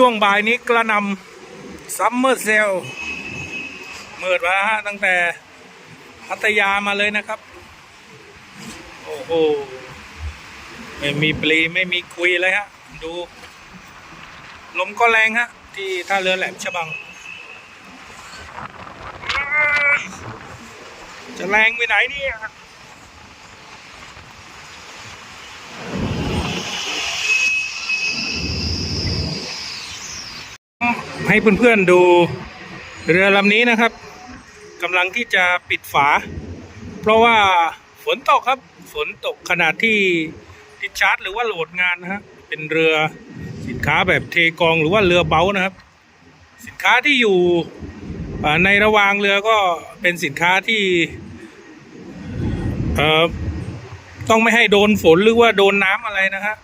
ช่วงบ่ายนี้กระนำซัมเมอร์เซลเมิดมาฮะตั้งแต่พัทยามาเลยนะครับ โอ้โห ไม่มีปลีไม่มีคุยเลยฮะ ดู ลมก็แรงฮะ ที่ท่าเรือแหลมฉบัง จะแรงไปไหนเนี่ย ให้เพื่อนๆดูเรือลำนี้นะครับกำลังที่จะปิดฝา เพราะว่าฝนตกครับ ฝนตกขนาดที่ดิชาร์จ หรือว่าโหลดงานนะฮะเป็นเรือสินค้าแบบเทกองหรือว่าเรือเบานะครับ สินค้าที่อยู่ในระหว่างเรือก็เป็นสินค้าที่ต้องไม่ให้โดนฝนหรือว่าโดนน้ำอะไรนะฮะ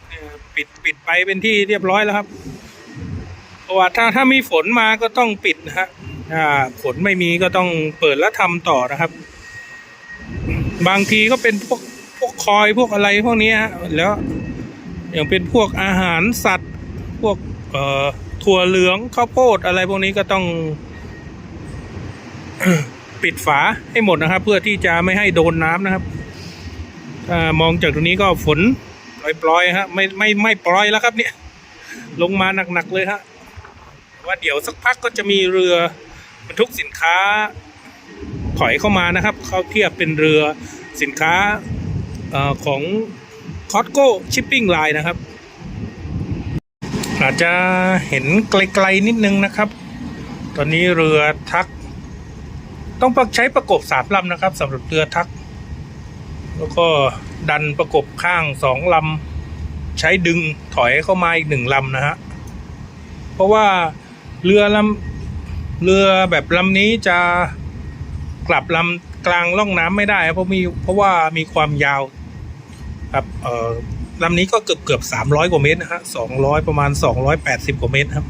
ปิดปิดไปเป็นที่เรียบร้อยแล้วครับ เพราะว่าถ้าถ้ามีฝนมาก็ต้องปิดนะฮะถ้าฝนไม่มีก็ต้องเปิดแล้วทำต่อนะครับ บางทีก็เป็นพวกพวกคอยพวกอะไรพวกนี้ฮะแล้วอย่างเป็นพวกอาหารสัตว์ พวกเอ่อถั่วเหลืองข้าวโพดอะไรพวกนี้ก็ต้องปิดฝาให้หมดนะครับ เพื่อที่จะไม่ให้โดนน้ำนะครับถ้ามองจากตรงนี้ก็ฝนปล่อยๆฮะไม่ไม่ไม่ปล่อยแล้วครับเนี่ย ลงมาหนักๆเลยฮะ ว่าเดี๋ยวสักพักก็จะมีเรือบรรทุกสินค้าถอยเข้ามานะครับ เขาเทียบเป็นเรือสินค้าอของ c o s t c o Shipping Line นะครับ อาจจะเห็นไกลๆนิดนึงนะครับ ตอนนี้เรือทัก ต้องใช้ประกบสามลำนะครับสำหรับเรือทัก แล้วก็ดันประกบข้างสองลำใช้ดึงถอยเข้ามาอีกหนึ่งลำนะฮะ เพราะว่า เรือลำเรือแบบลำนี้จะกลับลำกลางล่องน้ำไม่ได้เพราะมีเพราะว่ามีความยาวครับเอ่อลำนี้ก็เกือบเกือบสามร้อยกว่าเมตรนะฮะสองร้อยประมาณสองร้อยแปดสิบกว่าเมตรครับ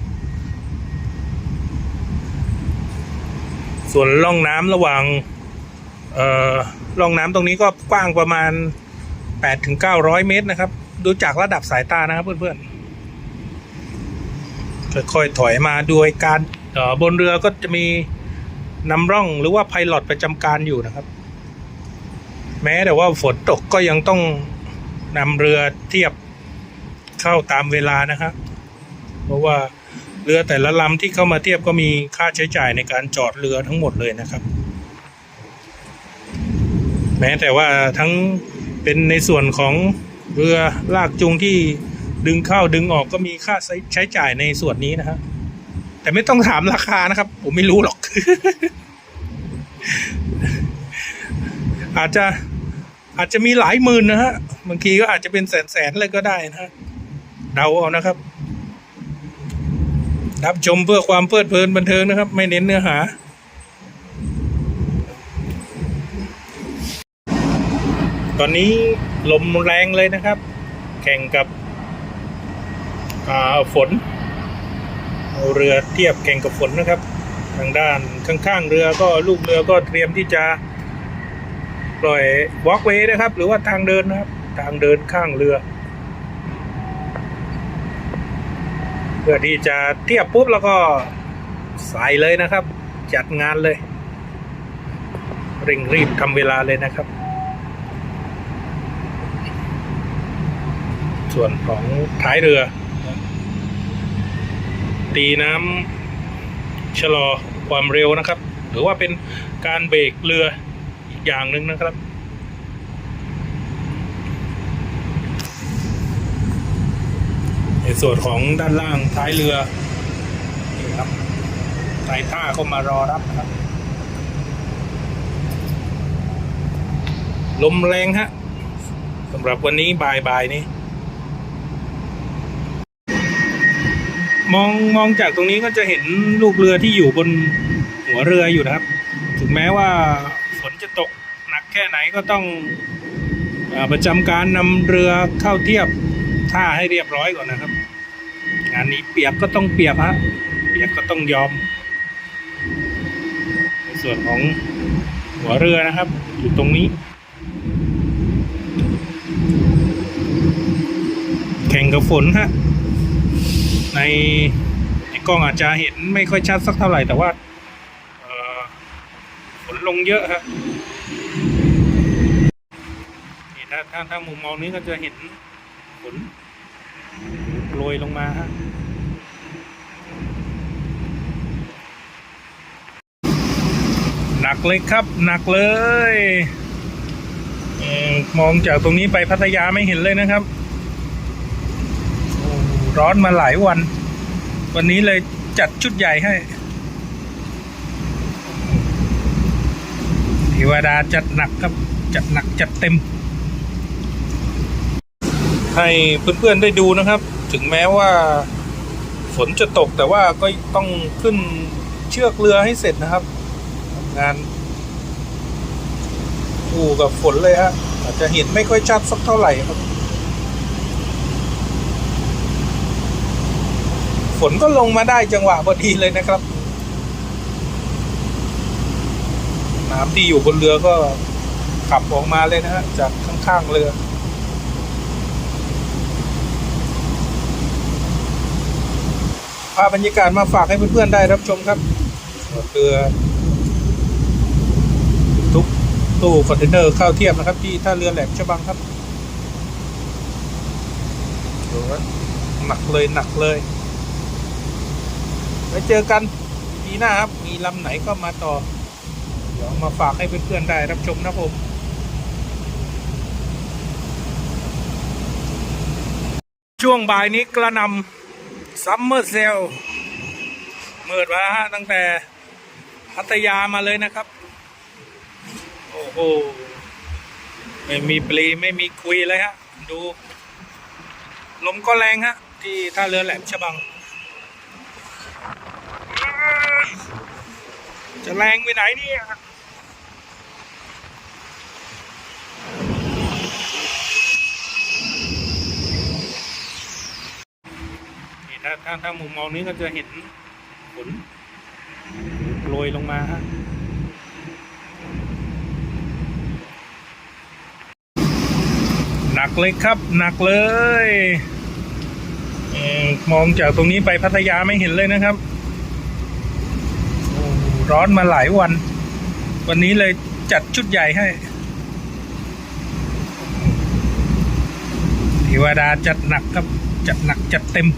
ส่วนล่องน้ำระหว่างเอ่อล่องน้ำตรงนี้ก็กว้างประมาณแปดถึงเก้าร้อยเมตรนะครับ ดูจากระดับสายตานะครับเพื่อนๆ ค่อยๆถอยมาโดยการบนเรือก็จะมีนำร่องหรือว่าไพลอตประจำการอยู่นะครับ แม้แต่ว่าฝนตกก็ยังต้องนำเรือเทียบเข้าตามเวลานะครับ เพราะว่าเรือแต่ละลำที่เข้ามาเทียบก็มีค่าใช้จ่ายในการจอดเรือทั้งหมดเลยนะครับ แม้แต่ว่าทั้งเป็นในส่วนของเรือลากจูงที่ ดึงเข้าดึงออกก็มีค่าใช้จ่ายในส่วนนี้นะครับแต่ไม่ต้องถามราคานะครับ ผมไม่รู้หรอก อาจจะอาจจะมีหลายหมื่นนะฮะบางทีก็อาจจะเป็นแสนแสนเลยก็ได้นะฮะเดาเอานะครับ รับชมเพื่อความเพลิดเพลินบันเทิงนะครับ ไม่เน้นเนื้อหา ตอนนี้ลมแรงเลยนะครับ แข่งกับ ฝนเอาเรือเทียบแข่งกับฝนนะครับ ทางด้านข้างๆเรือก็ลูกเรือก็เตรียมที่จะปล่อยวอล์กเวย์นะครับ หรือว่าทางเดินนะครับ ทางเดินข้างเรือ เพื่อที่จะเทียบปุ๊บแล้วก็ใส่เลยนะครับ จัดงานเลยเร่งรีบทำเวลาเลยนะครับ ส่วนของท้ายเรือ ตีน้ำชะลอความเร็วนะครับ หรือว่าเป็นการเบรกเรืออีกอย่างหนึ่งนะครับในส่วนของด้านล่างท้ายเรือนี่ครับใส่ท่าเข้ามารอรับนะครับ ลมแรงฮะสำหรับวันนี้บ่ายๆนี้ มองมองจากตรงนี้ก็จะเห็นลูกเรือที่อยู่บนหัวเรืออยู่นะครับ ถึงแม้ว่าฝนจะตกหนักแค่ไหนก็ต้องออประจำการนำเรือเข้าเทียบท่าให้เรียบร้อยก่อนนะครับ งานนี้เปียกก็ต้องเปียกฮะเปียกก็ต้องยอม ในส่วนของหัวเรือนะครับ อยู่ตรงนี้ แข่งกับฝนฮะ ในกล้องอาจจะเห็นไม่ค่อยชัดสักเท่าไหร่แต่ว่าฝนลงเยอะฮะนี่ถ้าถ้าถ้ามุมมองนี้ก็จะเห็นฝนโรยลงมาฮะหนักเลยครับ หนักเลยอมองจากตรงนี้ไปพัทยาไม่เห็นเลยนะครับ ร้อนมาหลายวัน วันนี้เลยจัดชุดใหญ่ให้เทวดาจัดหนักครับ จัดหนักจัดเต็ม ให้เพื่อนๆได้ดูนะครับ ถึงแม้ว่า ฝนจะตกแต่ว่าก็ต้องขึ้นเชือกเรือให้เสร็จนะครับ งานคู่กับฝนเลยฮะอาจจะเห็นไม่ค่อยชัดสักเท่าไหร่ครับ ฝนก็ลงมาได้จังหวะพอดีเลยนะครับ น้ำที่อยู่บนเรือก็ขับออกมาเลยนะฮะจากข้างๆเรือพาพบรรยากาศมาฝากให้เพื่อนๆได้รับชมครับเรือทุกตู้คอนเทนเนอร์เข้าเทียบนะครับ ที่ท่าเรือแหลมฉบังครับดูว่าหนักเลยหนักเลย ว้เจอกันปีหน้าครับ มีลำไหนก็มาต่อ เดี๋ยวมาฝากให้เพื่อนๆได้รับชมนะผมช่วงบ่ายนี้กระนำซัมเมอร์เซลเมิดมาฮะตั้งแต่พัทยามาเลยนะครับ โอ้โห ไม่มีปลีไม่มีคุยเลยฮะ ดู ลมก็แรงฮะ ที่ท่าเรือแหลมฉบัง จะแรงไปไหนเนี่ยนี่ถ้าถ้าถ้ามุมมองนี้ก็จะเห็นฝนโรยลงมาฮะหนักเลยครับ หนักเลย มองจากตรงนี้ไปพัทยาไม่เห็นเลยนะครับ ร้อนมาหลายวัน วันนี้เลยจัดชุดใหญ่ให้เทวดาจัดหนักครับ จัดหนักจัดเต็ม